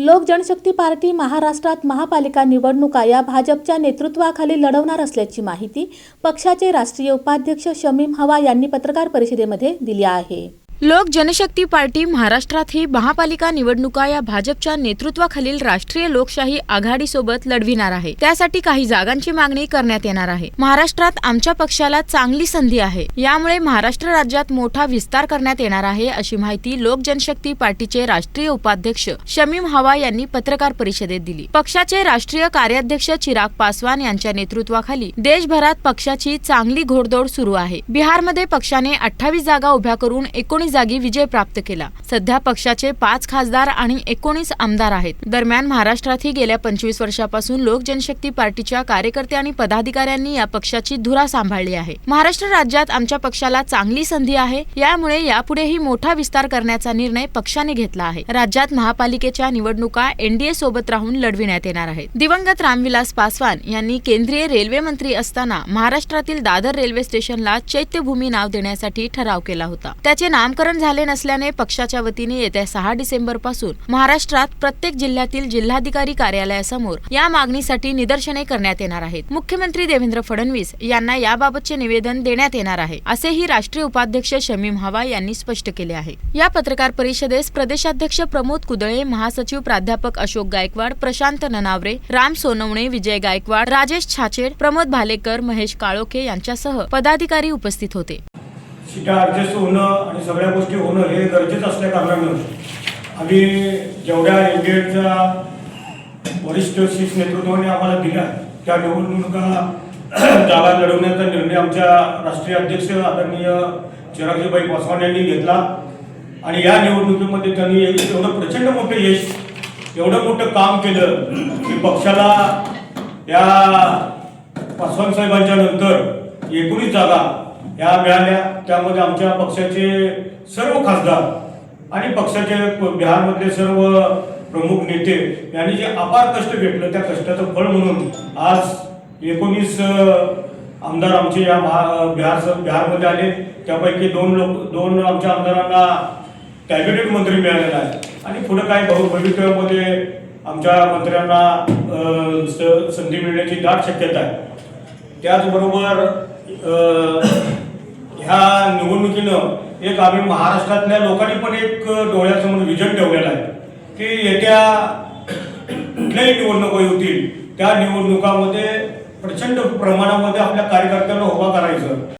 लोक जनशक्ती पार्टी महाराष्ट्रात महापालिका निवडणुका या भाजपच्या नेतृत्वाखाली लढवणार असल्याची माहिती पक्षाचे राष्ट्रीय उपाध्यक्ष शमीम हवा यांनी पत्रकार परिषदेमध्ये दिली आहे. लोक जनशक्ती पार्टी महाराष्ट्रात ही महापालिका निवडणुका या भाजपच्या नेतृत्वाखालील राष्ट्रीय लोकशाही आघाडीसोबत लढविणार आहे. त्यासाठी काही जागांची मागणी करण्यात येणार आहे. महाराष्ट्रात आमच्या पक्षाला चांगली संधी आहे. यामुळे महाराष्ट्र राज्यात मोठा विस्तार करण्यात येणार आहे अशी माहिती लोक जनशक्ती पार्टीचे राष्ट्रीय उपाध्यक्ष शमीम हवा यांनी पत्रकार परिषदेत दिली. पक्षाचे राष्ट्रीय कार्याध्यक्ष चिराग पासवान यांच्या नेतृत्वाखाली देशभरात पक्षाची चांगली घोडदौड सुरू आहे. बिहारमध्ये पक्षाने अठ्ठावीस जागा उभ्या करून एकोणीस जागी विजय प्राप्त केला. सध्या पक्षाचे पाच खासदार आणि एकोणीस आमदार आहेत. दरम्यान महाराष्ट्रातही गेल्या पंचवीस वर्षापासून लोक जनशक्ती पार्टीच्या कार्यकर्ते आणि पदाधिकाऱ्यांनी या पक्षाची धुरा सांभाळली आहे. महाराष्ट्र राज्यात आमच्या पक्षाला चांगली संधी आहे. यामुळे यापुढेही मोठा विस्तार करण्याचा निर्णय पक्षाने घेतला आहे. राज्यात महापालिकेच्या निवडणुका एनडीए सोबत राहून लढविण्यात येणार आहेत. दिवंगत रामविलास पासवान यांनी केंद्रीय रेल्वे मंत्री असताना महाराष्ट्रातील दादर रेल्वे स्टेशनला चैत्यभूमी नाव देण्यासाठी ठराव केला होता. त्याचे नामकरण झाले नसल्याने पक्षाच्या वतीने येत्या सहा डिसेंबरपासून महाराष्ट्रात प्रत्येक जिल्ह्यातील जिल्हाधिकारी कार्यालयासमोर या मागणीसाठी निदर्शने करण्यात येणार आहेत. मुख्यमंत्री देवेंद्र फडणवीस यांना याबाबतचे निवेदन देण्यात येणार आहे असेही राष्ट्रीय उपाध्यक्ष शमीम हवा यांनी स्पष्ट केले आहे. या पत्रकार परिषदेस प्रदेशाध्यक्ष प्रमोद कुदळे महासचिव प्राध्यापक अशोक गायकवाड प्रशांत ननावरे राम सोनवणे विजय गायकवाड राजेश छाचेड प्रमोद भालेकर महेश काळोखे यांच्यासह पदाधिकारी उपस्थित होते. सीटा ॲडजस्ट होणं आणि सगळ्या गोष्टी होणं हे गरजेचं असल्या कारणानं आम्ही जेवढ्या एनडीएच्या वरिष्ठ शीर्ष नेतृत्वाने आम्हाला दिला त्या निवडणुका जागा लढवण्याचा निर्णय आमच्या राष्ट्रीय अध्यक्ष आदरणीय चिरागजीबाई पासवान यांनी घेतला. आणि या निवडणुकीमध्ये त्यांनी एवढं प्रचंड मोठं यश एवढं मोठं काम केलं की पक्षाला या पासवान साहेबांच्या नंतर एकोणीस जागा या मिळाल्या त्यामध्ये आमच्या पक्षाचे सर्व खासदार आणि पक्षाचे बिहारमधले सर्व प्रमुख नेते यांनी जे अपार कष्ट घेतलं त्या कष्टाचं फळ म्हणून आज एकोणीस आमदार आमचे या महा बिहार बिहारमध्ये आले. त्यापैकी दोन लोक दोन आमच्या आमदारांना कॅबिनेट मंत्री मिळालेला आहे. आणि पुढं काय बहु भविष्यामध्ये आमच्या मंत्र्यांना संधी मिळण्याची दाट शक्यता आहे. त्याचबरोबर ह्या निवडणुकीनं एक आम्ही महाराष्ट्रातल्या लोकांनी पण एक डोळ्यासमोर विजन ठेवलेला आहे. की येत्या कुठल्याही निवडणुका होतील त्या निवडणुकामध्ये प्रचंड प्रमाणामध्ये आपल्या कार्यकर्त्यांना उभा करायचं.